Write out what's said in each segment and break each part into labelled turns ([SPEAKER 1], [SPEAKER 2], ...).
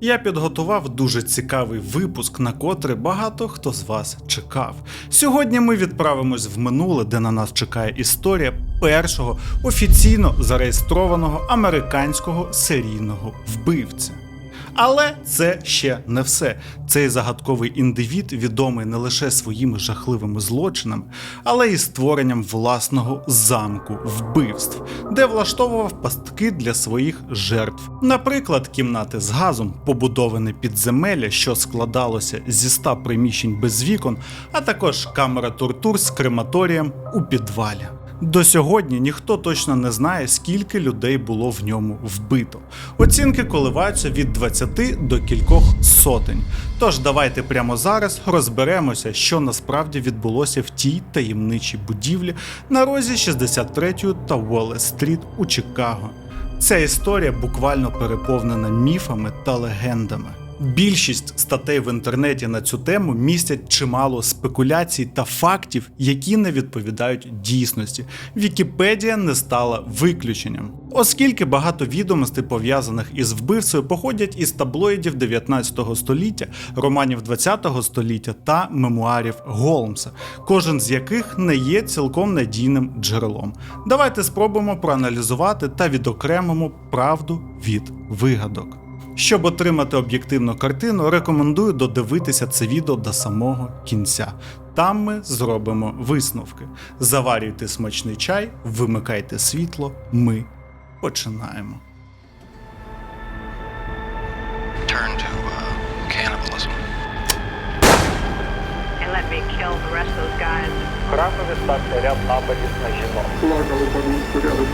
[SPEAKER 1] Я підготував дуже цікавий випуск, на котрий багато хто з вас чекав. Сьогодні ми відправимось в минуле, де на нас чекає історія першого офіційно зареєстрованого американського серійного вбивця. Але це ще не все. Цей загадковий індивід відомий не лише своїми жахливими злочинами, але й створенням власного замку вбивств, де влаштовував пастки для своїх жертв. Наприклад, кімнати з газом, побудоване підземелля, що складалося зі ста приміщень без вікон, а також камера тортур з крематорієм у підвалі. До сьогодні ніхто точно не знає, скільки людей було в ньому вбито. Оцінки коливаються від 20 до кількох сотень. Тож давайте прямо зараз розберемося, що насправді відбулося в тій таємничій будівлі на розі 63 та Уолл-стріт у Чикаго. Ця історія буквально переповнена міфами та легендами. Більшість статей в інтернеті на цю тему містять чимало спекуляцій та фактів, які не відповідають дійсності. Вікіпедія не стала виключенням, оскільки багато відомостей пов'язаних із вбивцею походять із таблоїдів 19 століття, романів 20 століття та мемуарів Голмса, кожен з яких не є цілком надійним джерелом. Давайте спробуємо проаналізувати та відокремимо правду від вигадок. Щоб отримати об'єктивну картину, рекомендую додивитися це відео до самого кінця. Там ми зробимо висновки. Заварюйте смачний чай, вимикайте світло. Ми починаємо.
[SPEAKER 2] turn to uh, cannibalism.
[SPEAKER 3] and let me kill the rest of those guys.
[SPEAKER 4] Храмові стався ряд нападів на жінок.
[SPEAKER 5] плакали по місту рядом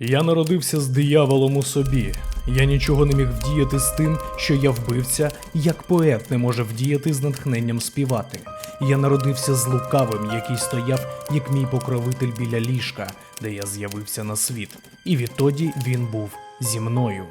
[SPEAKER 6] Я народився з дияволом у собі. Я нічого не міг вдіяти з тим, що я вбивця, як поет не може вдіяти з натхненням співати. Я народився з лукавим, який стояв як мій покровитель біля ліжка, де я з'явився на світ. І відтоді він був зі мною.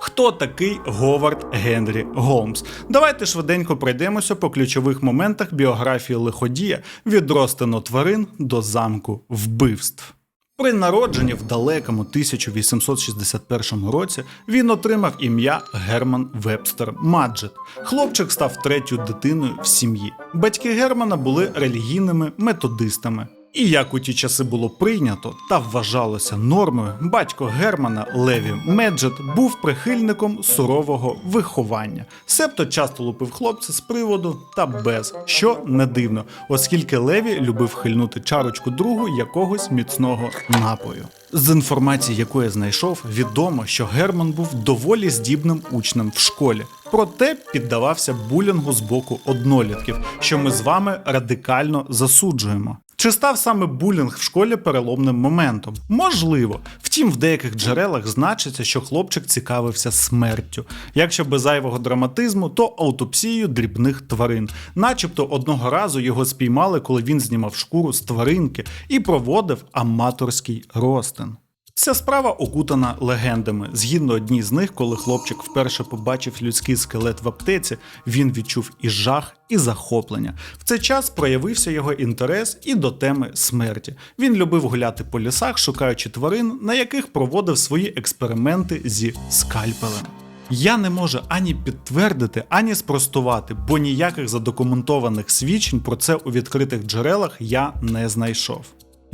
[SPEAKER 1] Хто такий Говард Генрі Голмс? Давайте швиденько пройдемося по ключових моментах біографії лиходія від розтину тварин до замку вбивств. При народженні в далекому 1861 році він отримав ім'я Герман Вебстер Маджет. Хлопчик став третьою дитиною в сім'ї. Батьки Германа були релігійними методистами. І як у ті часи було прийнято та вважалося нормою, батько Германа Леві Меджет був прихильником сурового виховання, себто часто лупив хлопця з приводу та без, що не дивно, оскільки Леві любив хильнути чарочку другу якогось міцного напою. З інформації, яку я знайшов, відомо, що Герман був доволі здібним учнем в школі, проте піддавався булінгу з боку однолітків, що ми з вами радикально засуджуємо. Чи став саме булінг в школі переломним моментом? Можливо. Втім, в деяких джерелах значиться, що хлопчик цікавився смертю. Якщо без зайвого драматизму, то аутопсією дрібних тварин. Начебто одного разу його спіймали, коли він знімав шкуру з тваринки і проводив аматорський ростин. Ця справа окутана легендами. Згідно одній з них, коли хлопчик вперше побачив людський скелет в аптеці, він відчув і жах, і захоплення. В цей час проявився його інтерес і до теми смерті. Він любив гуляти по лісах, шукаючи тварин, на яких проводив свої експерименти зі скальпелем. Я не можу ані підтвердити, ані спростувати, бо ніяких задокументованих свідчень про це у відкритих джерелах я не знайшов.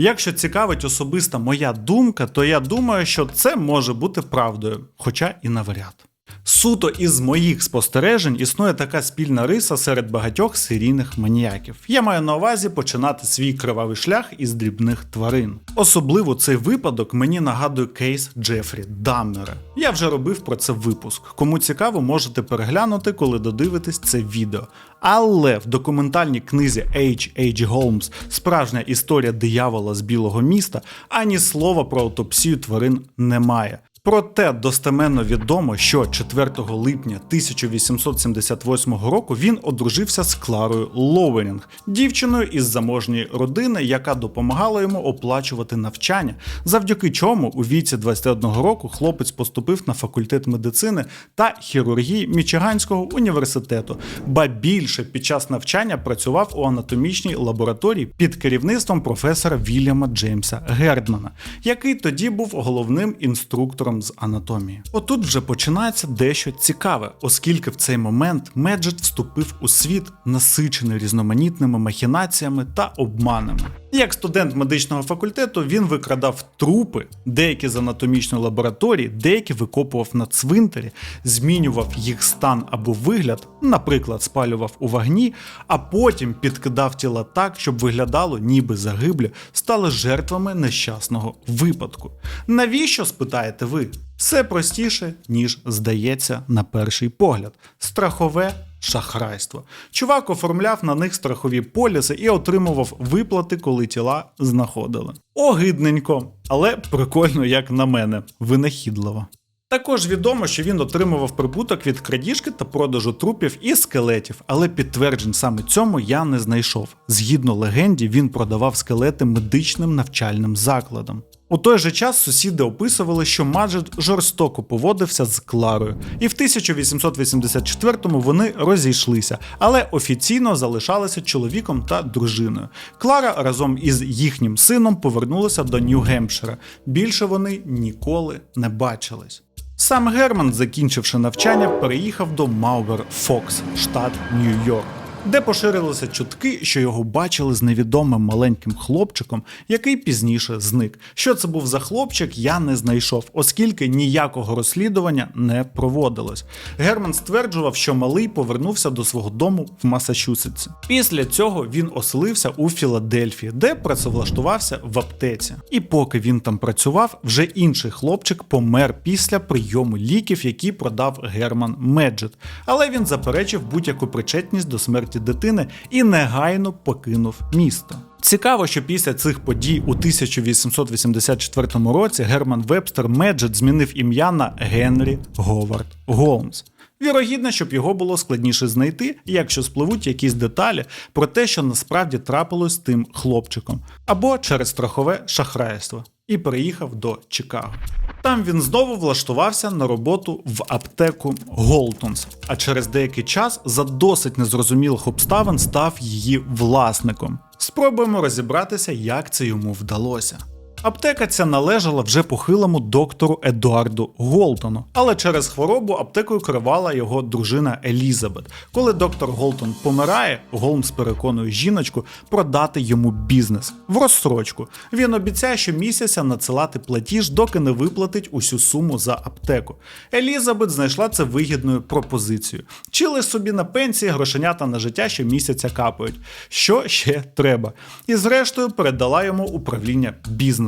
[SPEAKER 1] Якщо цікавить особиста моя думка, то я думаю, що це може бути правдою, хоча і навряд. Суто із моїх спостережень існує така спільна риса серед багатьох серійних маніяків. Я маю на увазі починати свій кривавий шлях із дрібних тварин. Особливо цей випадок мені нагадує кейс Джефрі Даммера. Я вже робив про це випуск. Кому цікаво, можете переглянути, коли додивитесь це відео. Але в документальній книзі H. H. Holmes Справжня історія диявола з білого міста ані слова про аутопсію тварин немає. Проте достеменно відомо, що 4 липня 1878 року він одружився з Кларою Ловерінг, дівчиною із заможньої родини, яка допомагала йому оплачувати навчання, завдяки чому у віці 21 року хлопець поступив на факультет медицини та хірургії Мічиганського університету, ба більше під час навчання працював у анатомічній лабораторії під керівництвом професора Вільяма Джеймса Гердмана, який тоді був головним інструктором з анатомії. Отут вже починається дещо цікаве, оскільки в цей момент Меджет вступив у світ, насичений різноманітними махінаціями та обманами. Як студент медичного факультету він викрадав трупи, деякі з анатомічної лабораторії, деякі викопував на цвинтарі, змінював їх стан або вигляд, наприклад, спалював у вогні, а потім підкидав тіла так, щоб виглядало, ніби загиблі, стали жертвами нещасного випадку. Навіщо спитаєте ви? Все простіше, ніж здається на перший погляд. Страхове шахрайство. Чувак оформляв на них страхові поліси і отримував виплати, коли тіла знаходили. Огидненько, але прикольно, як на мене, винахідливо. Також відомо, що він отримував прибуток від крадіжки та продажу трупів і скелетів, але підтверджень саме цьому я не знайшов. Згідно легенді, він продавав скелети медичним навчальним закладам. У той же час сусіди описували, що Маджет жорстоко поводився з Кларою, і в 1884-му вони розійшлися, але офіційно залишалися чоловіком та дружиною. Клара разом із їхнім сином повернулася до Нью-Гемпшира. Більше вони ніколи не бачились. Сам Герман, закінчивши навчання, переїхав до Маубер Фокс, штат Нью-Йорк, де поширилися чутки, що його бачили з невідомим маленьким хлопчиком, який пізніше зник. Що це був за хлопчик, я не знайшов, оскільки ніякого розслідування не проводилось. Герман стверджував, що малий повернувся до свого дому в Масачусетсі. Після цього він оселився у Філадельфії, де працевлаштувався в аптеці. І поки він там працював, вже інший хлопчик помер після прийому ліків, які продав Герман Меджет. Але він заперечив будь-яку причетність до смерті дитини і негайно покинув місто. Цікаво, що після цих подій у 1884 році Герман Вебстер Меджет змінив ім'я на Генрі Говард Голмс. Вірогідно, щоб його було складніше знайти, якщо спливуть якісь деталі про те, що насправді трапилось з тим хлопчиком, або через страхове шахрайство, і переїхав до Чикаго. Там він знову влаштувався на роботу в аптеку Голтонс, а через деякий час за досить незрозумілих обставин став її власником. Спробуємо розібратися, як це йому вдалося. Аптека ця належала вже похилому доктору Едуарду Голтону, але через хворобу аптекою керувала його дружина Елізабет. Коли доктор Голтон помирає, Голмс переконує жіночку продати йому бізнес в розсрочку. Він обіцяє щомісяця надсилати платіж, доки не виплатить усю суму за аптеку. Елізабет знайшла це вигідною пропозицією. Чили собі на пенсії грошенята на життя щомісяця капають. Що ще треба? І зрештою передала йому управління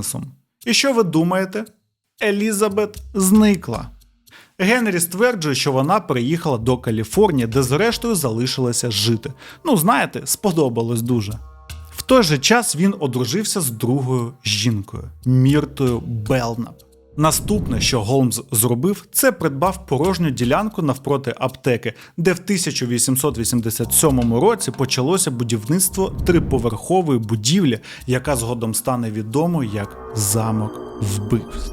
[SPEAKER 1] бізнесом. І що ви думаєте? Елізабет зникла. Генрі стверджує, що вона переїхала до Каліфорнії, де зрештою залишилася жити. Ну, знаєте, сподобалось дуже. В той же час він одружився з другою жінкою Міртою Белнап. Наступне, що Голмс зробив, це придбав порожню ділянку навпроти аптеки, де в 1887 році почалося будівництво триповерхової будівлі, яка згодом стане відомою як замок вбивств.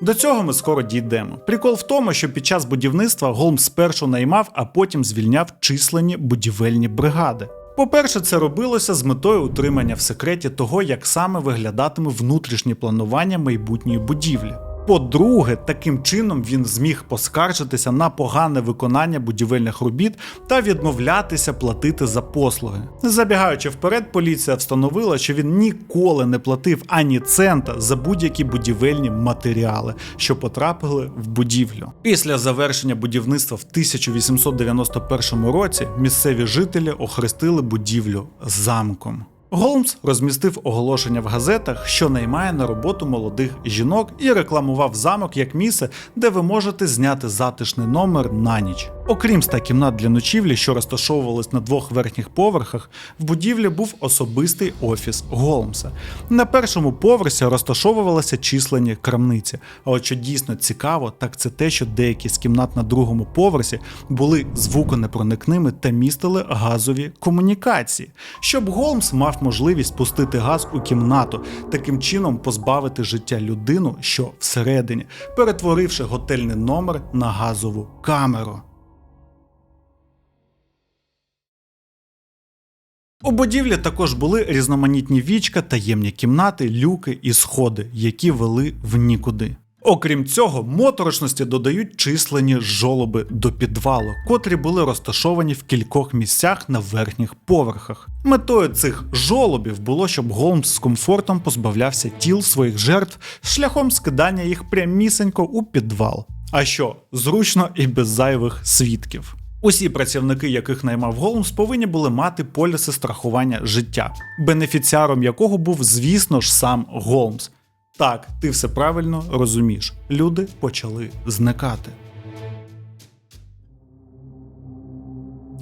[SPEAKER 1] До цього ми скоро дійдемо. Прикол в тому, що під час будівництва Голмс спершу наймав, а потім звільняв численні будівельні бригади. По-перше, це робилося з метою утримання в секреті того, як саме виглядатиме внутрішнє планування майбутньої будівлі. По-друге, таким чином він зміг поскаржитися на погане виконання будівельних робіт та відмовлятися платити за послуги. Забігаючи вперед, поліція встановила, що він ніколи не платив ані цента за будь-які будівельні матеріали, що потрапили в будівлю. Після завершення будівництва в 1891 році місцеві жителі охрестили будівлю замком. Голмс розмістив оголошення в газетах, що наймає на роботу молодих жінок і рекламував замок як місце, де ви можете зняти затишний номер на ніч. Окрім ста кімнат для ночівлі, що розташовувались на двох верхніх поверхах, в будівлі був особистий офіс Голмса. На першому поверсі розташовувалися численні крамниці. А от що дійсно цікаво, так це те, що деякі з кімнат на другому поверсі були звуконепроникними та містили газові комунікації, щоб Голмс мав можливість пустити газ у кімнату, таким чином позбавити життя людину, що всередині, перетворивши готельний номер на газову камеру. У будівлі також були різноманітні вічка, таємні кімнати, люки і сходи, які вели в нікуди. Окрім цього, моторошності додають численні жолоби до підвалу, котрі були розташовані в кількох місцях на верхніх поверхах. Метою цих жолобів було, щоб Голмс з комфортом позбавлявся тіл своїх жертв шляхом скидання їх прямісенько у підвал. А що зручно і без зайвих свідків. Усі працівники, яких наймав Голмс, повинні були мати поліси страхування життя, бенефіціаром якого був, звісно ж, сам Голмс. Так, ти все правильно розумієш. Люди почали зникати.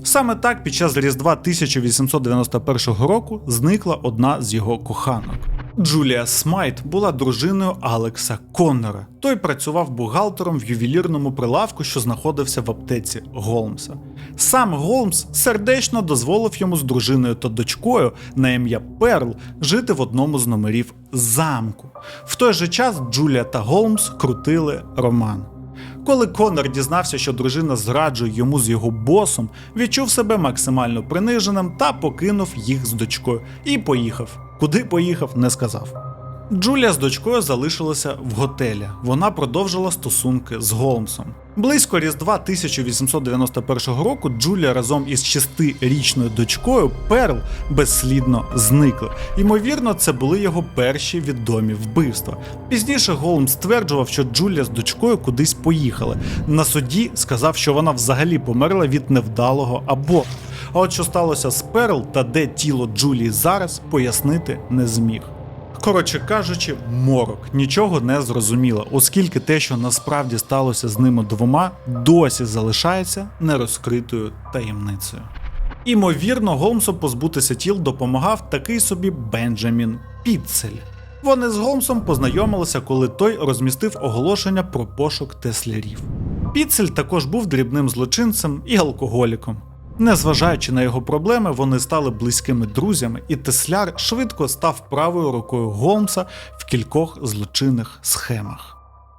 [SPEAKER 1] Саме так під час Різдва 1891 року зникла одна з його коханок. Джулія Смайт була дружиною Алекса Коннора. Той працював бухгалтером в ювелірному прилавку, що знаходився в аптеці Голмса. Сам Голмс сердечно дозволив йому з дружиною та дочкою на ім'я Перл жити в одному з номерів замку. В той же час Джулія та Голмс крутили роман. Коли Конор дізнався, що дружина зраджує йому з його босом, відчув себе максимально приниженим та покинув їх з дочкою і поїхав. Куди поїхав, не сказав. Джулія з дочкою залишилася в готелі. Вона продовжила стосунки з Голмсом. Близько Різдва 1891 року Джулія разом із шестирічною дочкою Перл безслідно зникли. Ймовірно, це були його перші відомі вбивства. Пізніше Голмс стверджував, що Джулія з дочкою кудись поїхали. На суді сказав, що вона взагалі померла від невдалого аборту. А от що сталося з Перл та де тіло Джулії зараз, пояснити не зміг. Коротше кажучи, морок нічого не зрозуміло, оскільки те, що насправді сталося з ними двома, досі залишається нерозкритою таємницею. Імовірно, Голмсу позбутися тіл допомагав такий собі Бенджамін Піцель. Вони з Голмсом познайомилися, коли той розмістив оголошення про пошук теслярів. Піцель також був дрібним злочинцем і алкоголіком. Незважаючи на його проблеми, вони стали близькими друзями, і Тесляр швидко став правою рукою Голмса в кількох злочинних схемах.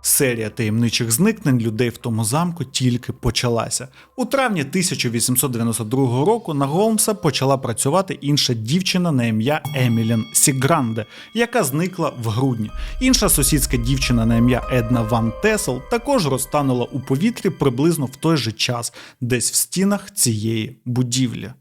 [SPEAKER 1] Серія таємничих зникнень людей в тому замку тільки почалася. У травні 1892 року на Голмса почала працювати інша дівчина на ім'я Емілін Сігранде, яка зникла в грудні. Інша сусідська дівчина на ім'я Една Ван Тесел також розтанула у повітрі приблизно в той же час, десь в стінах цієї будівлі.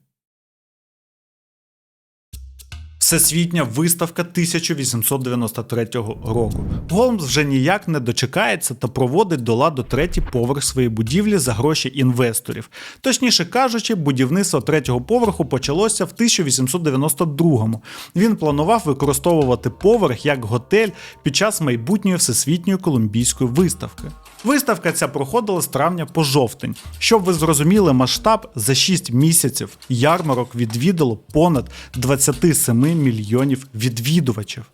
[SPEAKER 1] Всесвітня виставка 1893 року. Голмс вже ніяк не дочекається та проводить до ладу третій поверх своєї будівлі за гроші інвесторів. Точніше кажучи, будівництво третього поверху почалося в 1892-му. Він планував використовувати поверх як готель під час майбутньої всесвітньої колумбійської виставки. Виставка ця проходила з травня по жовтень. Щоб ви зрозуміли масштаб, за 6 місяців ярмарок відвідало понад 27 мільйонів відвідувачів.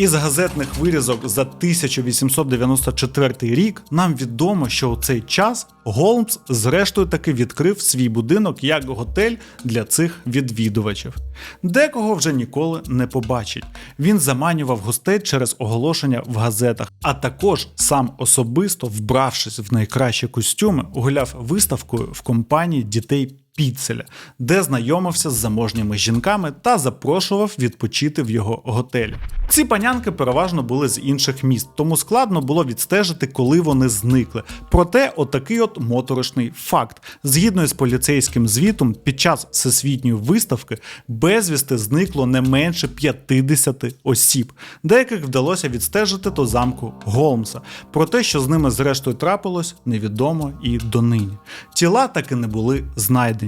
[SPEAKER 1] Із газетних вирізок за 1894 рік нам відомо, що у цей час Голмс зрештою таки відкрив свій будинок як готель для цих відвідувачів. Декого вже ніколи не побачить. Він заманював гостей через оголошення в газетах, а також сам особисто, вбравшись в найкращі костюми, гуляв виставкою в компанії дітей Піцеля, де знайомився з заможніми жінками та запрошував відпочити в його готелі. Ці панянки переважно були з інших міст, тому складно було відстежити, коли вони зникли. Проте, отакий от моторошний факт. Згідно з поліцейським звітом, під час всесвітньої виставки безвісти зникло не менше 50 осіб. Деяких вдалося відстежити до замку Голмса. Про те, що з ними зрештою трапилось, невідомо і донині. Тіла таки не були знайдені.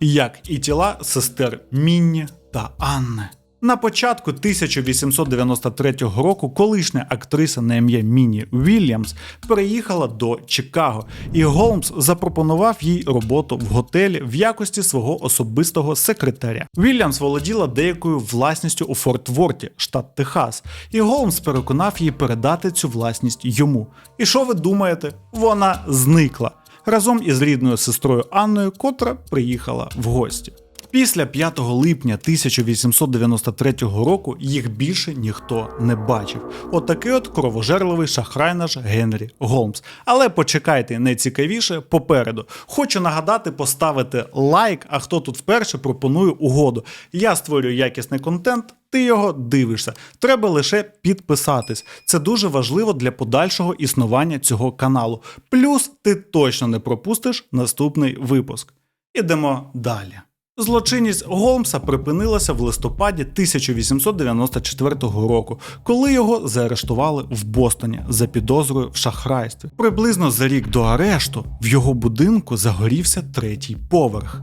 [SPEAKER 1] Як і тіла сестер Мінні та Анни. На початку 1893 року колишня актриса на ім'я Міні Вільямс переїхала до Чикаго, і Голмс запропонував їй роботу в готелі в якості свого особистого секретаря. Вільямс володіла деякою власністю у Форт Ворті, штат Техас, і Голмс переконав її передати цю власність йому. І що ви думаєте? Вона зникла разом із рідною сестрою Анною, котра приїхала в гості. Після 5 липня 1893 року їх більше ніхто не бачив. Отакий от кровожерливий шахрай наш Генрі Голмс. Але почекайте найцікавіше попереду. Хочу нагадати поставити лайк, а хто тут вперше пропоную угоду. Я створюю якісний контент. Ти його дивишся. Треба лише підписатись. Це дуже важливо для подальшого існування цього каналу. Плюс ти точно не пропустиш наступний випуск. Ідемо далі. Злочинність Голмса припинилася в листопаді 1894 року, коли його заарештували в Бостоні за підозрою в шахрайстві. Приблизно за рік до арешту в його будинку загорівся третій поверх.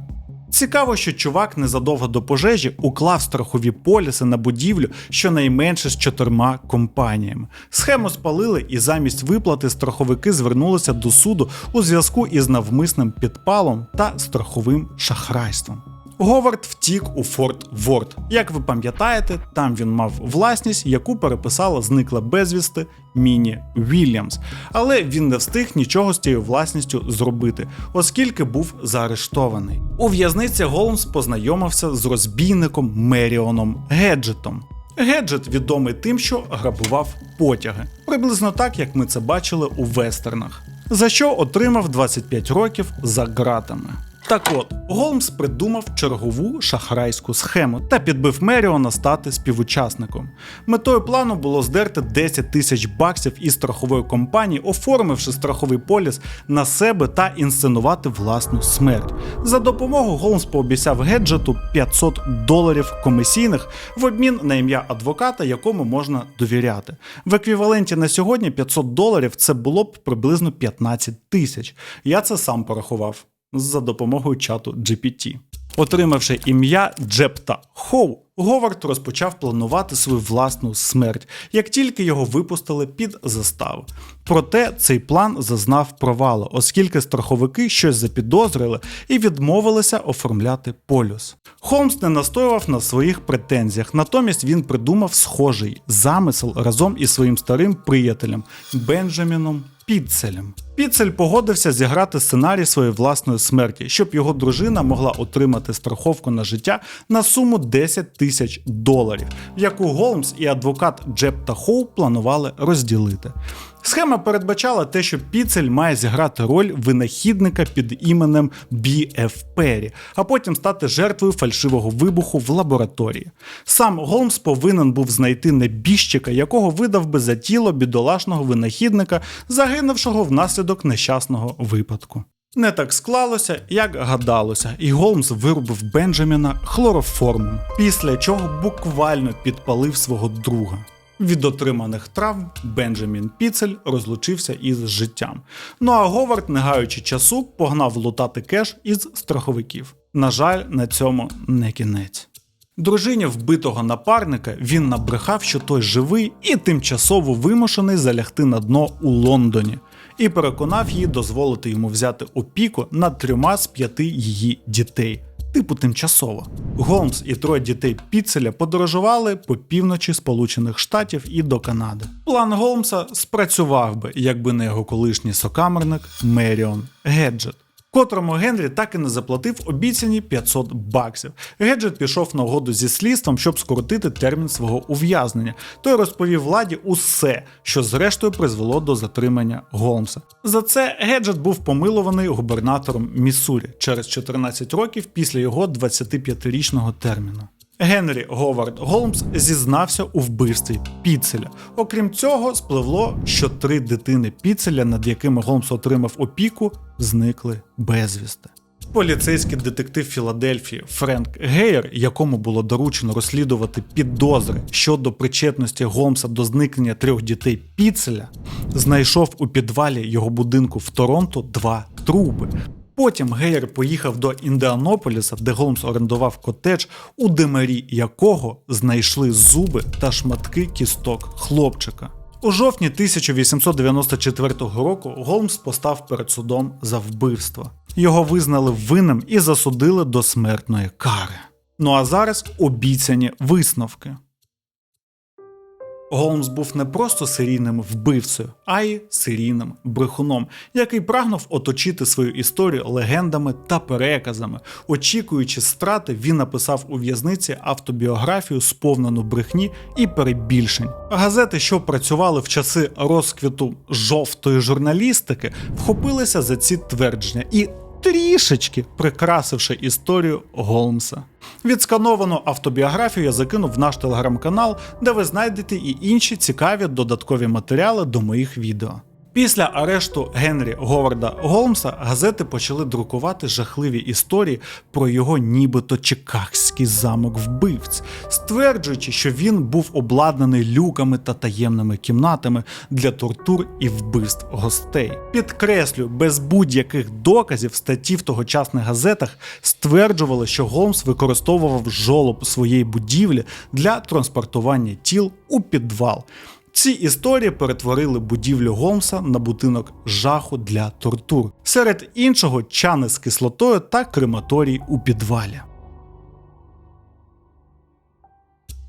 [SPEAKER 1] Цікаво, що чувак незадовго до пожежі уклав страхові поліси на будівлю щонайменше з чотирма компаніями. Схему спалили, і замість виплати страховики звернулися до суду у зв'язку із навмисним підпалом та страховим шахрайством. Говард втік у Форт Ворд. Як ви пам'ятаєте, там він мав власність, яку переписала зникла безвісти Міні Вільямс. Але він не встиг нічого з цією власністю зробити, оскільки був заарештований. У в'язниці Голмс познайомився з розбійником Меріоном Геджетом. Геджет відомий тим, що грабував потяги, приблизно так, як ми це бачили у вестернах, за що отримав 25 років за ґратами. Так от, Голмс придумав чергову шахрайську схему та підбив Меріона стати співучасником. Метою плану було здерти 10 тисяч баксів із страхової компанії, оформивши страховий поліс на себе та інсценувати власну смерть. За допомогою Голмс пообіцяв Геджету 500 доларів комісійних в обмін на ім'я адвоката, якому можна довіряти. В еквіваленті на сьогодні 500 доларів це було б приблизно 15 тисяч. Я це сам порахував за допомогою чату GPT. Отримавши ім'я Джепта Хоу, Говард розпочав планувати свою власну смерть, як тільки його випустили під заставу. Проте цей план зазнав провалу, оскільки страховики щось запідозрили і відмовилися оформляти полюс. Холмс не настоював на своїх претензіях, натомість він придумав схожий замисел разом із своїм старим приятелем Бенджаміном Піцелем. Піцель погодився зіграти сценарій своєї власної смерті, щоб його дружина могла отримати страховку на життя на суму 10 тисяч доларів, яку Голмс і адвокат Джепта Хоу планували розділити. Схема передбачала те, що Піцель має зіграти роль винахідника під іменем Бі.Ф. Перрі, а потім стати жертвою фальшивого вибуху в лабораторії. Сам Голмс повинен був знайти небіжчика, якого видав би за тіло бідолашного винахідника, загинувшого внаслідок нещасного випадку. Не так склалося, як гадалося, і Голмс вирубив Бенджаміна хлороформом, після чого буквально підпалив свого друга. Від отриманих травм Бенджамін Піцель розлучився із життям. Ну а Говард, не гаючи часу, погнав лутати кеш із страховиків. На жаль, на цьому не кінець. Дружині вбитого напарника він набрехав, що той живий і тимчасово вимушений залягти на дно у Лондоні, і переконав її дозволити йому взяти опіку над трьома з п'яти її дітей. Типу тимчасово. Голмс і троє дітей Піцеля подорожували по півночі Сполучених Штатів і до Канади. План Голмса спрацював би, якби не його колишній сокамерник Меріон Геджет котрому Генрі так і не заплатив обіцяні 500 баксів. Геджет пішов на угоду зі слідством, щоб скоротити термін свого ув'язнення. Той розповів владі усе, що зрештою призвело до затримання Голмса. За це Геджет був помилуваний губернатором Міссурі через 14 років після його 25-річного терміну. Генрі Говард Голмс зізнався у вбивстві Піцеля. Окрім цього, спливло, що три дитини Піцеля, над якими Голмс отримав опіку, зникли безвісти. Поліцейський детектив Філадельфії Френк Гейер, якому було доручено розслідувати підозри щодо причетності Голмса до зникнення трьох дітей Піцеля, знайшов у підвалі його будинку в Торонто два трупи. Потім Гейер поїхав до Індіанополіса, де Голмс орендував котедж, у димарі якого знайшли зуби та шматки кісток хлопчика. У жовтні 1894 року Голмс постав перед судом за вбивство. Його визнали винним і засудили до смертної кари. Ну а зараз обіцяні висновки. Голмс був не просто серійним вбивцею, а й серійним брехуном, який прагнув оточити свою історію легендами та переказами. Очікуючи страти, він написав у в'язниці автобіографію, сповнену брехні і перебільшень. Газети, що працювали в часи розквіту жовтої журналістики, вхопилися за ці твердження і трішечки прикрасивши історію Голмса. Відскановану автобіографію я закинув в наш телеграм-канал, де ви знайдете і інші цікаві додаткові матеріали до моїх відео. Після арешту Генрі Говарда Голмса газети почали друкувати жахливі історії про його нібито чикагський замок вбивць, стверджуючи, що він був обладнаний люками та таємними кімнатами для тортур і вбивств гостей. Підкреслю, без будь-яких доказів статті в тогочасних газетах стверджували, що Голмс використовував жолоб своєї будівлі для транспортування тіл у підвал. Ці історії перетворили будівлю Голмса на будинок жаху для тортур. Серед іншого чани з кислотою та крематорій у підвалі.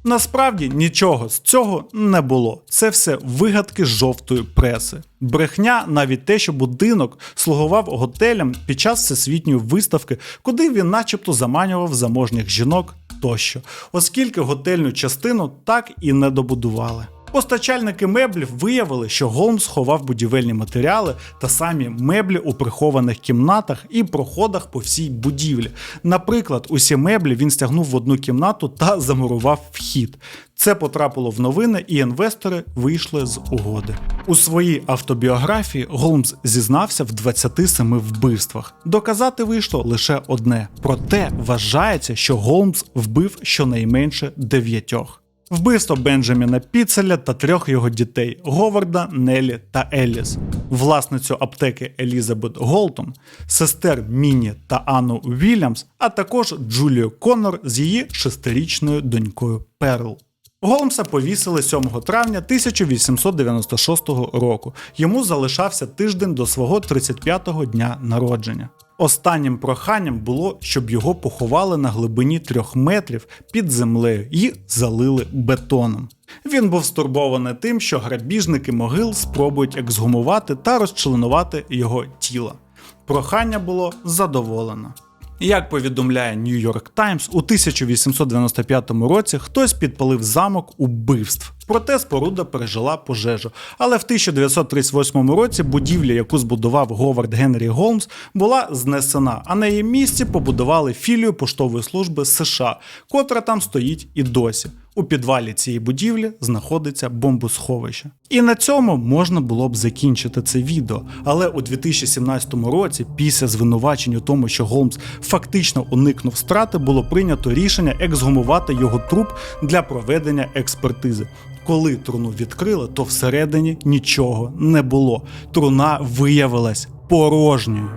[SPEAKER 1] Насправді нічого з цього не було. Це все вигадки жовтої преси. Брехня навіть те, що будинок слугував готелем під час всесвітньої виставки, куди він начебто заманював заможніх жінок тощо, оскільки готельну частину так і не добудували. Постачальники меблів виявили, що Голмс ховав будівельні матеріали та самі меблі у прихованих кімнатах і проходах по всій будівлі. Наприклад, усі меблі він стягнув в одну кімнату та замурував вхід. Це потрапило в новини, і інвестори вийшли з угоди. У своїй автобіографії Голмс зізнався в 27 вбивствах. Доказати вийшло лише одне. Проте вважається, що Голмс вбив щонайменше дев'ятьох. Вбивство Бенджаміна Піцеля та трьох його дітей Говарда, Нелі та Еліс, власницю аптеки Елізабет Голтон, сестер Міні та Анну Вільямс, а також Джулію Коннор з її шестирічною донькою Перл. Голмса повісили 7 травня 1896 року. Йому залишався тиждень до свого 35-го дня народження. Останнім проханням було, щоб його поховали на глибині трьох метрів під землею і залили бетоном. Він був стурбований тим, що грабіжники могил спробують ексгумувати та розчленувати його тіло. Прохання було задоволено. Як повідомляє New York Times, у 1895 році хтось підпалив замок убивств. Проте споруда пережила пожежу. Але в 1938 році будівля, яку збудував Говард Генрі Голмс, була знесена, а на її місці побудували філію поштової служби США, котра там стоїть і досі. У підвалі цієї будівлі знаходиться бомбосховище. І на цьому можна було б закінчити це відео. Але у 2017 році, після звинувачень у тому, що Голмс фактично уникнув страти, було прийнято рішення ексгумувати його труп для проведення експертизи. Коли труну відкрили, то всередині нічого не було. Труна виявилась порожньою.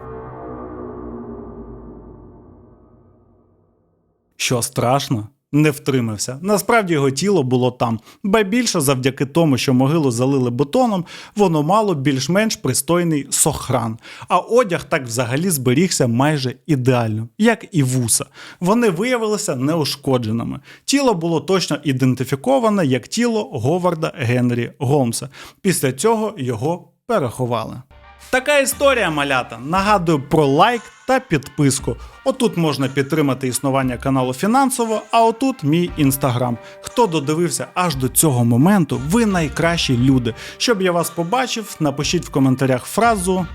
[SPEAKER 1] Що страшно? Не втримався. Насправді його тіло було там, ба більше завдяки тому, що могилу залили бетоном, воно мало більш-менш пристойний сохран. А одяг так взагалі зберігся майже ідеально, як і вуса. Вони виявилися неушкодженими. Тіло було точно ідентифіковане як тіло Говарда Генрі Голмса. Після цього його переховали. Така історія малята. Нагадую про лайк та підписку. Отут можна підтримати існування каналу фінансово, а отут мій інстаграм. Хто додивився аж до цього моменту, ви найкращі люди. Щоб я вас побачив, напишіть в коментарях фразу,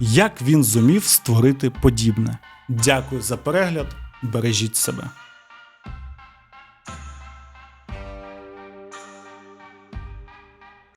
[SPEAKER 1] як він зумів створити подібне. Дякую за перегляд, бережіть себе.